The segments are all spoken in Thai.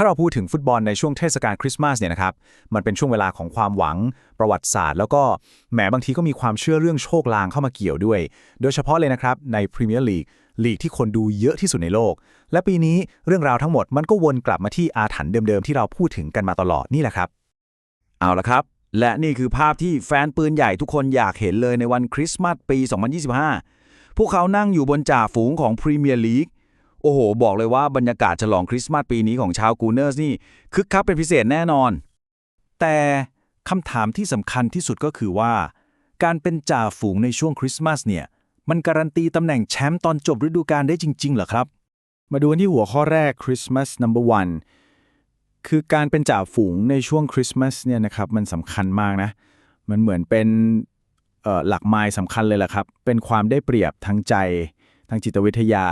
ถ้าเราพูดถึงฟุตบอลในช่วงเทศกาลคริสต์มาสเนี่ยนะครับ มันเป็นช่วงเวลาของความหวัง ประวัติศาสตร์ แล้วก็แหมบางทีก็มีความเชื่อเรื่องโชคลางเข้ามาเกี่ยวด้วย โดยเฉพาะเลยนะครับในพรีเมียร์ลีกลีกที่คนดูเยอะที่สุดในโลก และปีนี้เรื่องราวทั้งหมดมันก็วนกลับมาที่อาถรรพ์เดิมๆที่เราพูดถึงกันมาตลอดนี่แหละครับ เอาละครับ และนี่คือภาพที่แฟนปืนใหญ่ทุกคนอยากเห็นเลยในวันคริสต์มาสปี 2025 พวกเขานั่งอยู่บนจ่าฝูงของพรีเมียร์ลีก โอ้โห บอกเลยว่าบรรยากาศฉลองคริสต์มาสปีนี้ของชาวกูเนอร์สนี่คึกคักเป็นพิเศษแน่นอน แต่คำถามที่สำคัญที่สุดก็คือว่า การเป็นจ่าฝูงในช่วงคริสต์มาสเนี่ย มันการันตีตำแหน่งแชมป์ตอนจบฤดูกาลได้จริง ๆ เหรอครับ มาดูกันที่หัวข้อแรก Christmas number one คือการเป็นจ่าฝูงในช่วงคริสต์มาสเนี่ยนะครับมันสำคัญมากนะ มันเหมือนเป็นหลักไม้สำคัญเลยแหละครับ เป็นความได้เปรียบทางใจ ทางจิตวิทยา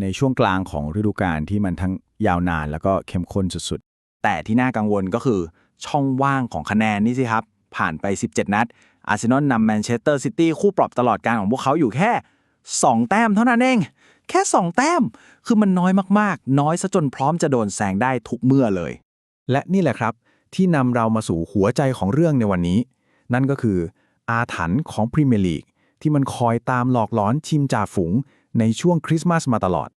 ในช่วงกลางของฤดูกาลที่มันทั้งยาวนานแล้วก็เข้มข้นสุดๆ แต่ที่น่ากังวลก็คือช่องว่างของคะแนนนี่สิครับ ผ่านไป 17 นัด อาร์เซนอลนำแมนเชสเตอร์ซิตี้คู่ปรับตลอดการของพวกเขาอยู่แค่ 2 แต้มเท่านั้นเอง แค่ 2 แต้ม คือมันน้อยมากๆ น้อยซะจนพร้อมจะโดนแซงได้ทุกเมื่อเลย และนี่แหละครับ ที่นำเรามาสู่หัวใจของเรื่องในวันนี้ นั่นก็คืออาถรรพ์ของพรีเมียร์ลีกที่มันคอยตามหลอกหลอนทีมจ่าฝูงในช่วงคริสต์มาสมาตลอด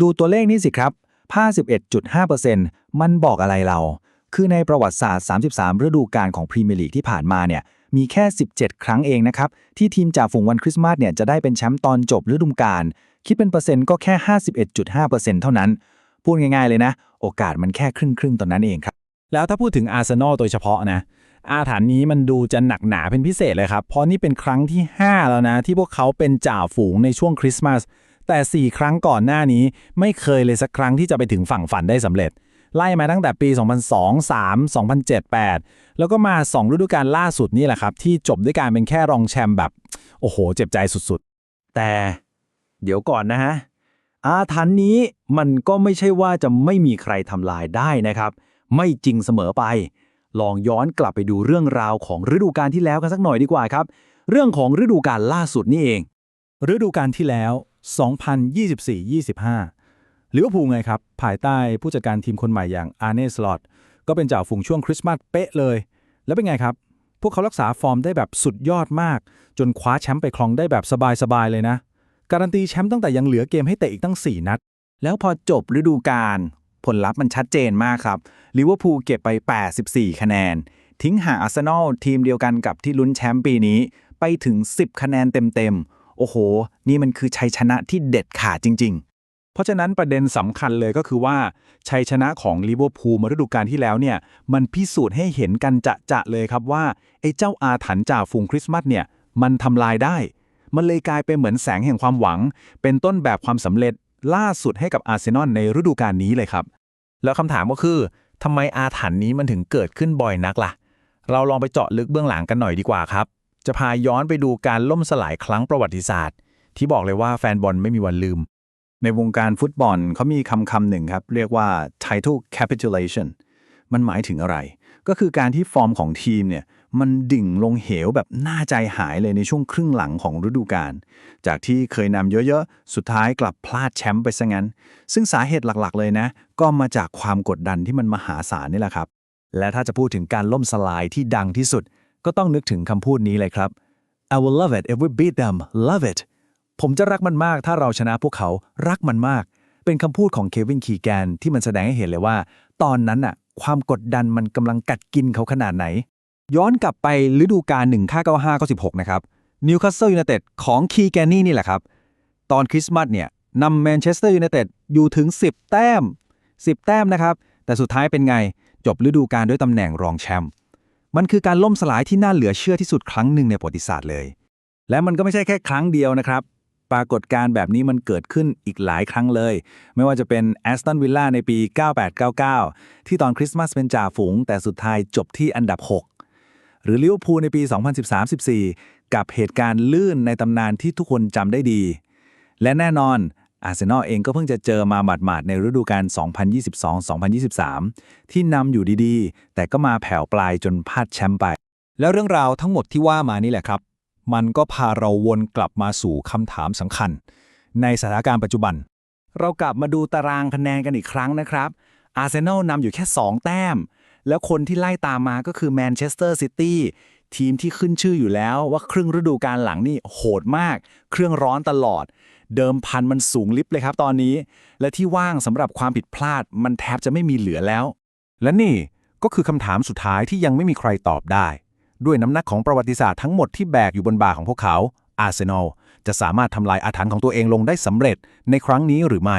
ดูตัวเลขนี่สิครับ51.5%มันบอกอะไรเรา คือในประวัติศาสตร์ 33 ฤดูกาลของพรีเมียร์ลีกที่ผ่านมาเนี่ย มีแค่ 17 ครั้งเองนะครับ ที่ทีมจ่าฝูงวันคริสต์มาสเนี่ยจะได้เป็นแชมป์ตอนจบฤดูกาล คิดเป็นเปอร์เซ็นต์ก็แค่ 51.5%เท่านั้น พูดง่ายๆเลยนะ โอกาสมันแค่ครึ่งๆตอนนั้นเองครับ แล้วถ้าพูดถึงอาร์เซนอลโดยเฉพาะนะ อาถรรพ์นี้มันดูจะหนักหนาเป็นพิเศษเลยครับ เพราะนี่เป็นครั้งที่ 5 แล้วนะ ที่พวกเขาเป็นจ่าฝูงในช่วงคริสต์มาส แต่ 4 ครั้งก่อนหน้านี้ไม่เคยเลยสักครั้งที่จะไปถึงฝั่งฝันได้สำเร็จ ไล่มาตั้งแต่ปี 2002 3 2007 8 แล้วก็มา 2 ฤดูกาลล่าสุดนี่แหละครับ ที่จบด้วยการเป็นแค่รองแชมป์แบบ โอ้โห เจ็บใจสุดๆ แต่เดี๋ยวก่อนนะฮะอาถรรพ์นี้มันก็ไม่ใช่ว่าจะไม่มีใครทำลายได้นะครับ ไม่จริงเสมอไป ลองย้อนกลับไปดูเรื่องราวของฤดูกาลที่แล้วกันสักหน่อยดีกว่าครับ เรื่องของฤดูกาลล่าสุดนี่เอง ฤดูกาลที่แล้ว 2024-25ลิเวอร์พูลไงครับ ภายใต้ผู้จัดการทีมคนใหม่อย่างอาร์เนสลอตก็เป็นจ่าฝูงช่วงคริสต์มาสเป๊ะเลย แล้วเป็นไงครับ พวกเขารักษาฟอร์มได้แบบสุดยอดมาก จนคว้าแชมป์ไปครองได้แบบสบายๆเลยนะ การันตีแชมป์ตั้งแต่ยังเหลือเกมให้เตะอีกตั้ง 4 นัด แล้วพอจบฤดูกาล ผลลัพธ์มันชัดเจนมากครับลิเวอร์พูลเก็บไป 84 คะแนน ทิ้งห่างอาร์เซนอลทีมเดียวกันกับที่ลุ้นแชมป์ปีนี้ ไปถึง 10 คะแนนเต็มๆ โอ้โห นี่มันคือชัยชนะที่เด็ดขาดจริง ๆ เพราะฉะนั้นประเด็นสำคัญเลยก็คือว่า ชัยชนะของลิเวอร์พูลมาฤดูกาลที่แล้วเนี่ย มันพิสูจน์ให้เห็นกันจะๆเลยครับว่าไอ้เจ้าอาถรรพ์จ่าฝูงคริสต์มาสเนี่ยมันทำลายได้ มันเลยกลายเป็นเหมือนแสงแห่งความหวัง เป็นต้นแบบความสำเร็จล่าสุดให้กับอาร์เซนอลในฤดูกาลนี้เลยครับ แล้วคำถามก็คือทำไมอาถรรพ์นี้มันถึงเกิดขึ้นบ่อยนักล่ะ เราลองไปเจาะลึกเบื้องหลังกันหน่อยดีกว่าครับ จะพาย้อนไปดูการล่มสลายครั้งประวัติศาสตร์ ที่บอกเลยว่าแฟนบอลไม่มีวันลืม ในวงการฟุตบอลเขามีคำคำหนึ่งครับ เรียกว่า title capitulation มันหมายถึงอะไร ก็คือการที่ฟอร์มของทีมเนี่ย มันดิ่งลงเหวแบบน่าใจหายเลยในช่วงครึ่งหลังของฤดูกาล จากที่เคยนำเยอะๆ สุดท้ายกลับพลาดแชมป์ไปซะงั้น ซึ่งสาเหตุหลักๆ เลยนะ ก็มาจากความกดดันที่มันมหาศาลนี่แหละครับ และถ้าจะพูดถึงการล่มสลายที่ดังที่สุด ก็ต้องนึกถึงคำพูดนี้เลยครับ I will love it if we beat them love it ผมจะรักมันมากถ้าเราชนะพวกเขารักมันมาก เป็นคำพูดของเควินคีแกนที่มันแสดงให้เห็นเลยว่า ตอนนั้นน่ะความกดดันมันกำลังกัดกินเขาขนาดไหน ย้อนกลับไปฤดูกาล1595-96 นะครับนิวคาสเซิลยูไนเต็ดของคีแกนนี่นี่แหละครับ ตอนคริสต์มาสเนี่ยนำแมนเชสเตอร์ยูไนเต็ดอยู่ถึง 10 แต้ม 10 แต้มนะครับ แต่สุดท้ายเป็นไงจบฤดูกาลด้วยตำแหน่งรองแชมป์มันคือการล่มสลายที่น่าเหลือเชื่อที่สุดครั้งหนึ่งในประวัติศาสตร์เลย และมันก็ไม่ใช่แค่ครั้งเดียวนะครับ ปรากฏการณ์แบบนี้มันเกิดขึ้นอีกหลายครั้งเลย ไม่ว่าจะเป็นแอสตันวิลล่าในปี 9899 ที่ตอนคริสต์มาสเป็นจ่าฝูง แต่สุดท้ายจบที่อันดับ 6 หรือลิเวอร์พูลในปี 2013-14 กับเหตุการณ์ลื่นในตำนานที่ทุกคนจำได้ดี และแน่นอนอาร์เซนอลเองก็เพิ่งจะเจอมาหมาดๆในฤดูกาล 2022-2023 ที่นำอยู่ดีๆ แต่ก็มาแผ่วปลายจนพลาดแชมป์ไป แล้วเรื่องราวทั้งหมดที่ว่ามานี่แหละครับ มันก็พาเราวนกลับมาสู่คำถามสำคัญ ในสถานการณ์ปัจจุบัน เรากลับมาดูตารางคะแนนกันอีกครั้งนะครับ อาร์เซนอลนำอยู่แค่ 2 แต้ม แล้วคนที่ไล่ตามมาก็คือแมนเชสเตอร์ซิตี้ทีมที่ขึ้นชื่ออยู่แล้วว่าครึ่งฤดูกาลหลังนี่โหดมาก เครื่องร้อนตลอด เดิมพันมันสูงลิฟต์เลยครับตอนนี้ และที่ว่างสำหรับความผิดพลาดมันแทบจะไม่มีเหลือแล้ว และนี่ก็คือคำถามสุดท้ายที่ยังไม่มีใครตอบได้ ด้วยน้ำหนักของประวัติศาสตร์ทั้งหมดที่แบกอยู่บนบ่าของพวกเขาอาร์เซนอลจะสามารถทำลายอาถรรพ์ของตัวเองลงได้สำเร็จในครั้งนี้หรือไม่